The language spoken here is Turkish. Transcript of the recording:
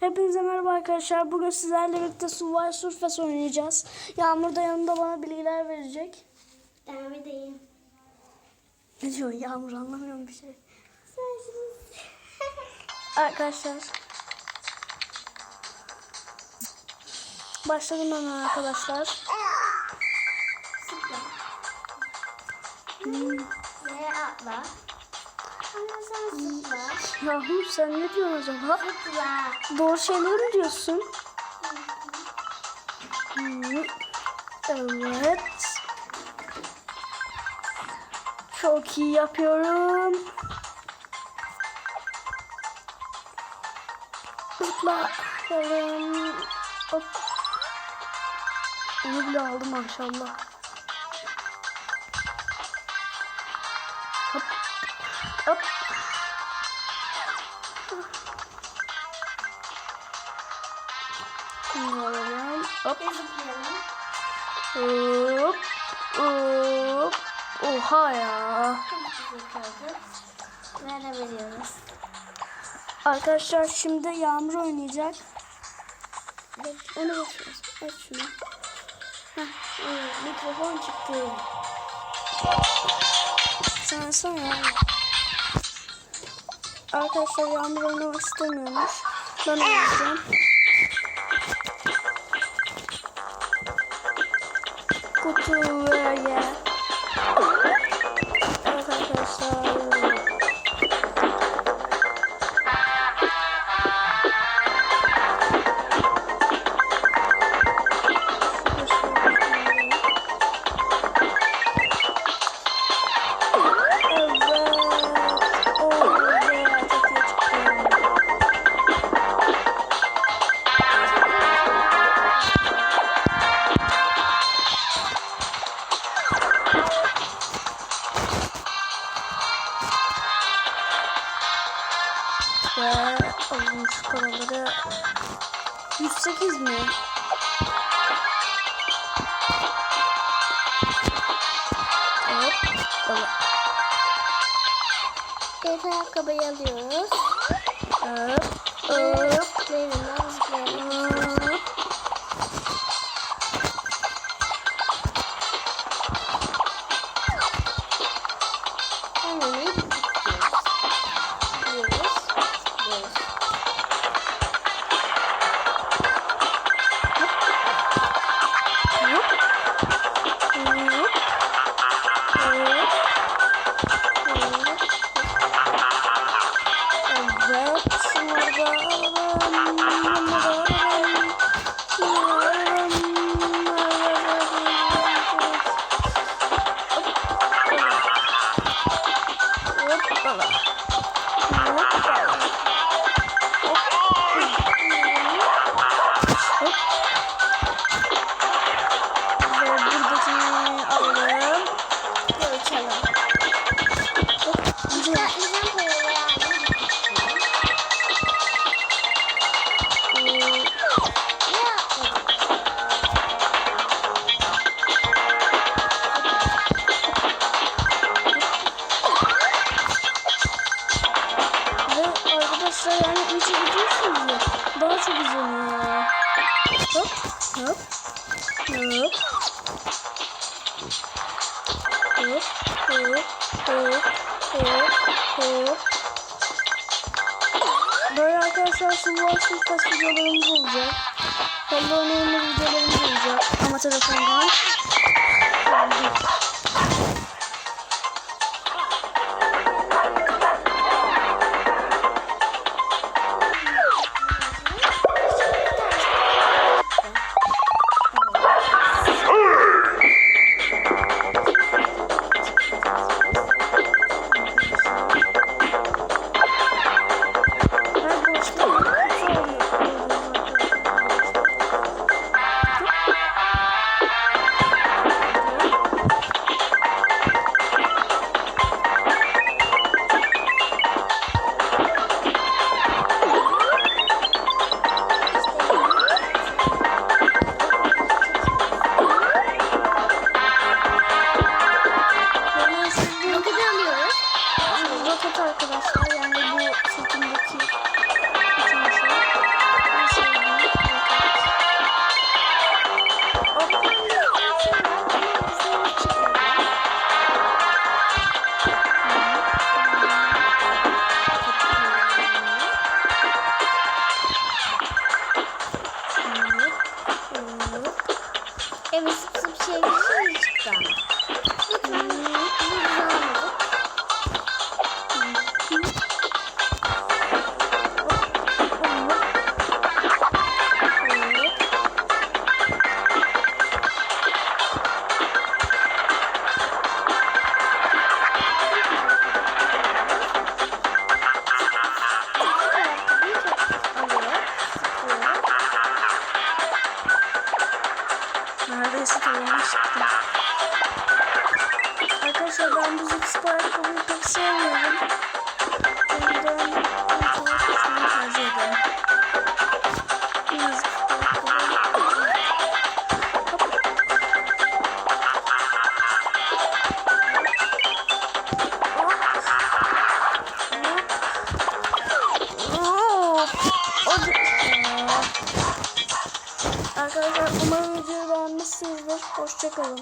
Hepinize merhaba arkadaşlar. Bugün sizlerle birlikte Survival Surface oynayacağız. Yağmur da yanında bana bilgiler verecek. Devam edeyim. Ne diyor Yağmur anlamıyorum bir şey. Arkadaşlar. Başladım hemen arkadaşlar. Zıpla. Yere atla. Ama sen zıpla. Yağmur sen ne diyorsun acaba? Zıpla. Doğru şeyleri mi diyorsun? Evet. Çok iyi yapıyorum. Zıpla. Hop. Onu bile aldım maşallah. Hop. Şimdi alalım. Hop. Hop. Hop. Oha ya. Arkadaşlar şimdi Yağmur oynayacak. Onu bakıyoruz. Aç şunu. Heh, mikrofon çıktı. Sen ya. Arkadaşlar Yağmur oynamak istemiyormuş. Ben oynayacağım. Kutu böyle. Evet Ve olmuş paraları 108 mi? Evet. Evet. Bir ayakkabıyı alıyoruz. Evet. Zıplayalım. Zıplayalım. Evet. Ve buradakini alalım. Hop. Hop hop hop. Hop hop hop hop hop. Böyle arkadaşlar Survival Surface videolarımız olacak. Hello Neighbor videolarımız olacak. Ama telefondan. basit oyunmuş. Arkadaşlar ben bu zip spike'ı pek sevmiyorum. O yüzden bunu tercih ederim. Arkadaşlar umarım Hoşçakalın.